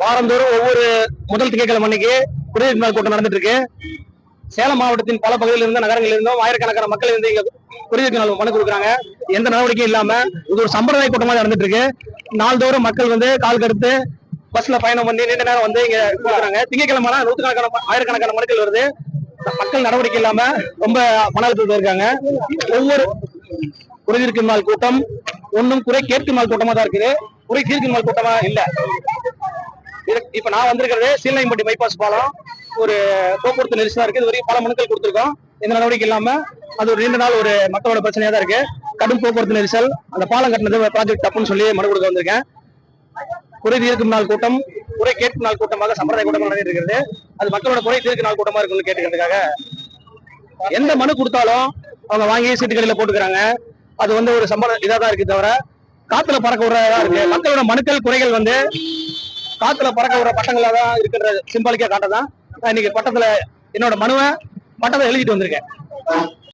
வாரந்தோறும் ஒவ்வொரு முதல் திங்கட்கிழமை அன்னைக்கு குடிநீர் நாள் கூட்டம் நடந்துட்டு இருக்கு சேலம் மாவட்டத்தின் பல பகுதியில் இருந்த நகரங்களில் இருந்தும் ஆயிரக்கணக்கான மக்கள் இருந்து இங்க குடிநீர் நாள் மனு கொடுக்குறாங்க. எந்த நடவடிக்கையும் இல்லாம இது ஒரு சம்பிரதாய கூட்டமா நடந்துட்டு இருக்கு நாள்தோறும் மக்கள் வந்து கால் கடுத்து பஸ்ல பயணம் பண்ணி நீண்ட நேரம் வந்து இங்க கொடுக்குறாங்க. திங்கட்கிழமை நூற்றுக்கணக்கான ஆயிரக்கணக்கான மனுக்கள் வருது. மக்கள் நடவடிக்கை இல்லாம ரொம்ப மன அழுத்தத்தில் இருக்காங்க. ஒவ்வொரு குறைதீர்க்கும் நாள் கூட்டம் ஒன்றும் குறை கேட்கும் நாள் கூட்டமா தான் இருக்குது. குறை தீர்க்கும் நாள் கூட்டமா இல்ல. இப்ப நான் வந்திருக்கிறது சீலம்பட்டி பைபாஸ் பாலம். ஒரு போக்குவரத்து நெரிசலா இருக்கு. இது வரைக்கும் பல மனுக்கள் கொடுத்துருக்கோம். எந்த நடவடிக்கை இல்லாம அது ஒரு நீண்ட நாள் ஒரு மக்களோட பிரச்சனையா தான் இருக்கு. கடும் போக்குவரத்து நெரிசல். அந்த பாலம் கட்டினது ப்ராஜெக்ட் தப்புன்னு சொல்லி மனு கொடுக்க வந்திருக்கேன். குறை தீர்க்கும் நாள் கூட்டம் குறை கேட்கும் நாள் கூட்டமாக சம்பிரதாய கூட்டமாக நடந்திருக்கிறது இருக்கிறது. அது மக்களோட குறை தீர்க்கும் நாள் கூட்டமா இருக்குன்னு கேட்டுக்கிறதுக்காக. எந்த மனு கொடுத்தாலும் அவங்க வாங்கி சீட்டுகளில போட்டுக்கிறாங்க. அது வந்து ஒரு சம்பளம் இதாக தான் இருக்கு தவிர காத்துல பறக்க விடுறதா இருக்கு. மக்களோட மனுக்கள் குறைகள் வந்து காத்துல பறக்க விடுற பட்டங்களா தான் இருக்கிற சிம்பாலிக்கா காட்டதான் நான் இன்னைக்கு பட்டத்துல என்னோட மனுவை பட்டத்தை எழுதிட்டு வந்திருக்கேன்.